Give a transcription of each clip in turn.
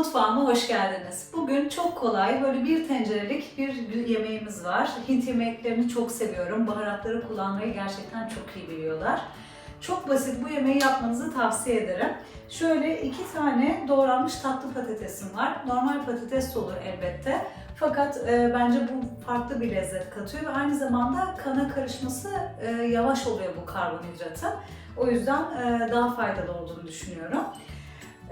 Mutfağıma hoş geldiniz. Bugün çok kolay böyle bir tencerelik bir yemeğimiz var. Hint yemeklerini çok seviyorum. Baharatları kullanmayı gerçekten çok iyi biliyorlar. Çok basit bu yemeği yapmanızı tavsiye ederim. Şöyle iki tane doğranmış tatlı patatesim var. Normal patates de olur elbette. Fakat e, bence bu farklı bir lezzet katıyor ve aynı zamanda kana karışması e, yavaş oluyor bu karbonhidratın. O yüzden e, daha faydalı olduğunu düşünüyorum.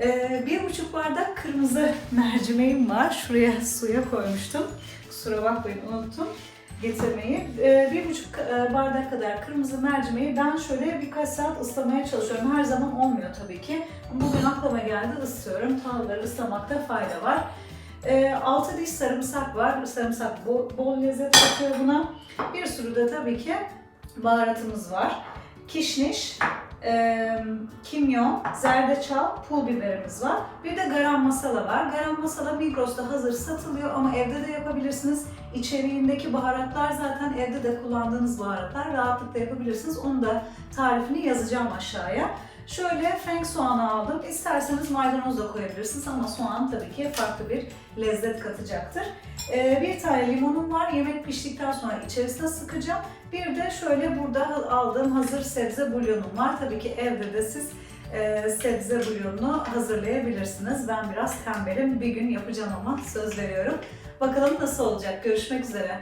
Ee, bir buçuk bardak kırmızı mercimeğim var. Şuraya suya koymuştum. Kusura bakmayın unuttum getirmeyi. Ee, bir buçuk e, bardak kadar kırmızı mercimeği ben şöyle birkaç saat ıslamaya çalışıyorum. Her zaman olmuyor tabii ki. Bugün aklıma geldi ıslıyorum. Tahılları ıslamakta fayda var. Ee, 6 diş sarımsak var. Sarımsak bol, bol lezzet katıyor buna. Bir sürü de tabii ki baharatımız var. Kişniş, e, kimyon, zerdeçal, pul biberimiz var. Bir de garam masala var. Garam masala Migros'ta hazır satılıyor ama evde de yapabilirsiniz. İçeriğindeki baharatlar zaten evde de kullandığınız baharatlar. Rahatlıkla yapabilirsiniz. Onun da tarifini yazacağım aşağıya. Şöyle frank soğanı aldım. İsterseniz maydanoz da koyabilirsiniz ama soğan tabii ki farklı bir lezzet katacaktır. Ee, bir tane limonum var. Yemek piştikten sonra içerisine sıkacağım. Bir de şöyle burada aldığım hazır sebze bulyonum var. Tabii ki evde de siz e, sebze bulyonunu hazırlayabilirsiniz. Ben biraz tembelim. Bir gün yapacağım ama söz veriyorum. Bakalım nasıl olacak. Görüşmek üzere.